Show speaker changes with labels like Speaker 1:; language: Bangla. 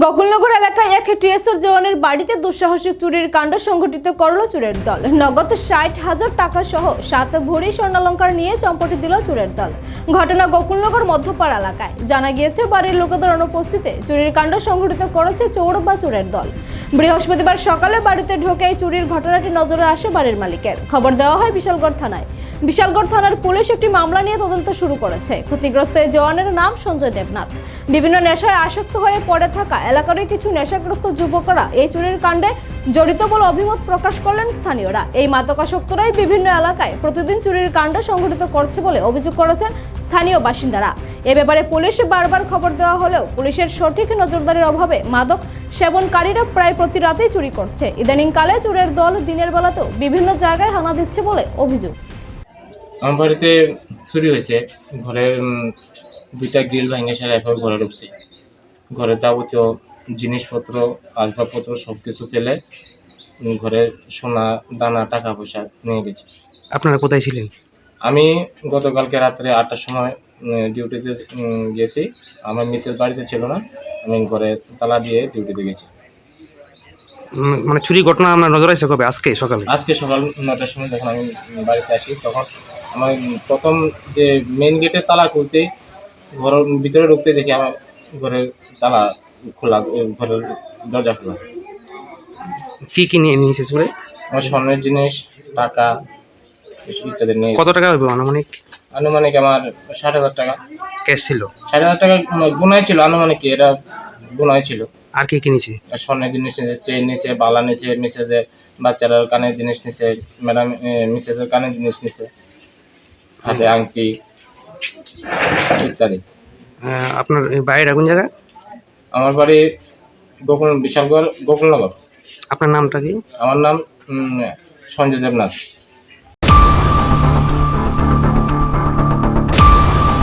Speaker 1: গোকুলনগর এলাকায় এক টিএসআর জওয়ানের বাড়িতে দুঃসাহসিক চুরির কাণ্ড সংঘটিত করল চুরের দল। নগদ ষাট হাজার টাকা সহ সাত ভরি স্বর্ণালঙ্কার নিয়ে চম্পটি দিল চুরের দল। ঘটনা গোকুলনগর মধ্যপাড়া এলাকায়। জানা গিয়েছে, বাড়ির লোকেদের অনুপস্থিতিতে চুরির কাণ্ড সংঘটিত করেছে চোর বা চুরের দল। বৃহস্পতিবার সকালে বাড়িতে ঢোকে এই চুরির ঘটনাটি নজরে আসে বাড়ির মালিকের। খবর দেওয়া হয় বিশালগড় থানায়। বিশালগড় থানার পুলিশ একটি মামলা নিয়ে তদন্ত শুরু করেছে। ক্ষতিগ্রস্ত এই জওয়ানের নাম সঞ্জয় দেবনাথ। বিভিন্ন নেশায় আসক্ত হয়ে পড়ে থাকা এলাকারই কিছু নেশাগ্রস্ত যুবকরা এই চুরির কাণ্ডে জড়িত বলে অভিমত প্রকাশ করলেন স্থানীয়রা। এই মাদকাসক্তরাই বিভিন্ন এলাকায় প্রতিদিন চুরির কাণ্ড সংঘটিত করছে বলে অভিযোগ করেছেন স্থানীয় বাসিন্দারা। এ ব্যাপারে পুলিশ বারবার খবর দেওয়া হলেও পুলিশের সঠিক নজরদারির অভাবে মাদক সেবনকারীরা প্রায় প্রতি রাতেই চুরি করছে। ইদানিংকালে চুরের দল দিনের বেলাতেও বিভিন্ন জায়গায় হানা দিচ্ছে বলে অভিযোগ।
Speaker 2: আমার বাড়িতে চুরি হয়েছে। ঘরের দুইটা গ্রিল ভেঙে সেটা এরপর ঘরে ঢুকছে। ঘরে যাবতীয় জিনিসপত্র আসবাবপত্র সব কিছু উম, ঘরের সোনা দানা টাকা পয়সা নিয়ে গেছে।
Speaker 3: আপনারা কোথায় ছিলেন?
Speaker 2: আমি গতকালকে রাত্রে আটটার সময় ডিউটিতে গেছি। আমার মিসেস বাড়িতে ছিল না। আমি ঘরে তালা দিয়ে ডিউটিতে গেছি।
Speaker 3: মানে চুরি ঘটনা আপনার নজর আছে কবে? আজকে সকালে?
Speaker 2: আজকে সকাল নটার সময় যখন আমি বাড়িতে আসি তখন আমার প্রথম যে মেন গেটের তালা খুলতে ঘরের ভিতরে ঢুকতে দেখি আমার ঘরের তালা খোলা ঘরের দরজা খোলা।
Speaker 3: কি কি নিয়ে নিয়েছে চুরে?
Speaker 2: আমার স্বর্ণের জিনিস টাকা ইত্যাদি নিয়ে
Speaker 3: কত টাকা হবে আনুমানিক?
Speaker 2: আনুমানিক আমার ষাট হাজার টাকা।
Speaker 3: ক্যাশ ছিল?
Speaker 2: ষাট হাজার টাকা গুনায় ছিল আনুমানিক এটা গুনায় ছিল।
Speaker 3: আর কি কি নিয়েছে
Speaker 2: আর স্বর্ণের জিনিস নিচে চেন নিচে বালা নিচে মিসেজের বাচ্চারা কানের জিনিস নিচে ম্যাডাম মিসেজের কানের জিনিস নিচে হাতে আংটি ইত্যাদি।
Speaker 3: আপনার বাড়ির কোন জায়গা
Speaker 2: আমার বাড়ি গোকুল বিশালগড় গোকুলনগর।
Speaker 3: আপনার নামটা কি?
Speaker 2: আমার নাম সঞ্জয় দেবনাথ।